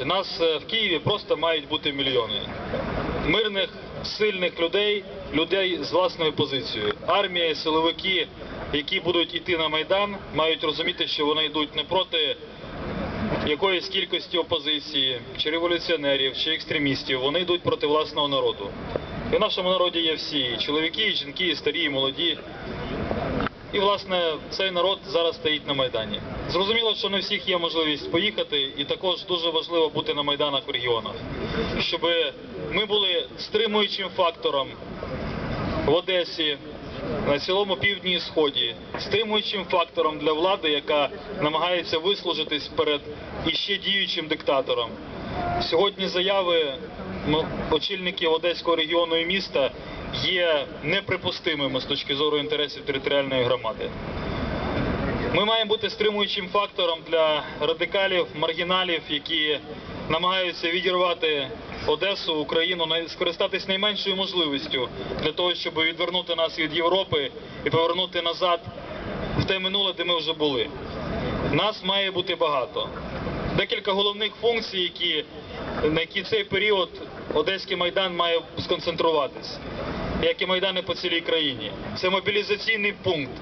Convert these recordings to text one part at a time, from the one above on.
Нас е, в Києві просто мають бути мільйони мирних, сильних людей, людей з власною позицією. Армія силовики, які будуть йти на майдан, мають розуміти, що вони йдуть не проти якоїсь кількості опозиції, чи революціонерів, чи екстремістів. Вони йдуть проти власного народу. І в нашому народі є всі чоловіки, жінки, старі, молоді. І, власне, цей народ зараз стоїть на Майдані. Зрозуміло, що не всіх є можливість поїхати, і також дуже важливо бути на Майданах в регіонах, щоб ми були стримуючим фактором в Одесі, на цілому півдні і сході, стримуючим фактором для влади, яка намагається вислужитись перед іще діючим диктатором. Сьогодні заяви очільників Одеського регіону і міста є неприпустимими з точки зору інтересів територіальної громади. Ми маємо бути стримуючим фактором для радикалів, маргіналів, які намагаються відірвати Одесу, Україну, скористатись найменшою можливістю для того, щоб відвернути нас від Європи і повернути назад в те минуле, де ми вже були. Нас має бути багато. Декілька головних функцій, які, на які цей період Одеський майдан має сконцентруватись, як і майдани по цілій країні. Це мобілізаційний пункт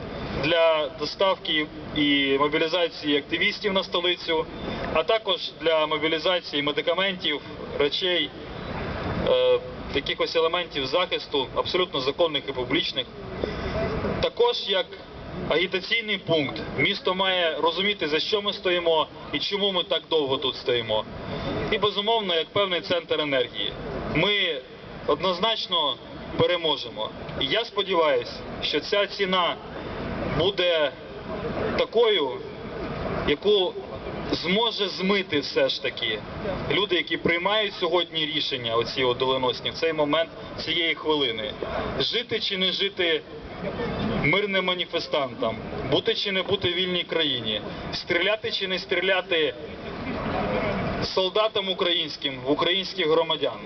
для доставки і мобілізації активістів на столицю, а також для мобілізації медикаментів, речей, е, якихось елементів захисту, абсолютно законних і публічних. Також як агітаційний пункт місто має розуміти, за що ми стоїмо і чому ми так довго тут стоїмо. І безумовно, як певний центр енергії. Ми однозначно переможемо. І я сподіваюся, що ця ціна буде такою, яку зможе змити все ж таки люди, які приймають сьогодні рішення, оці от доленосні, в цей момент цієї хвилини. Жити чи не жити мирним маніфестантам, бути чи не бути вільній країні, стріляти чи не стріляти солдатам українським українських громадян.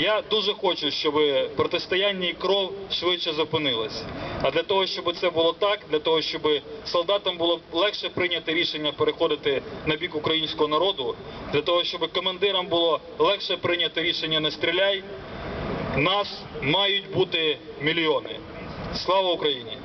Я дуже хочу, щоб протистояння і кров швидше зупинилось. А для того, щоб це було так, для того, щоб солдатам було легше прийняти рішення переходити на бік українського народу, для того, щоб командирам було легше прийняти рішення не стріляй, нас мають бути мільйони. Слава Україні!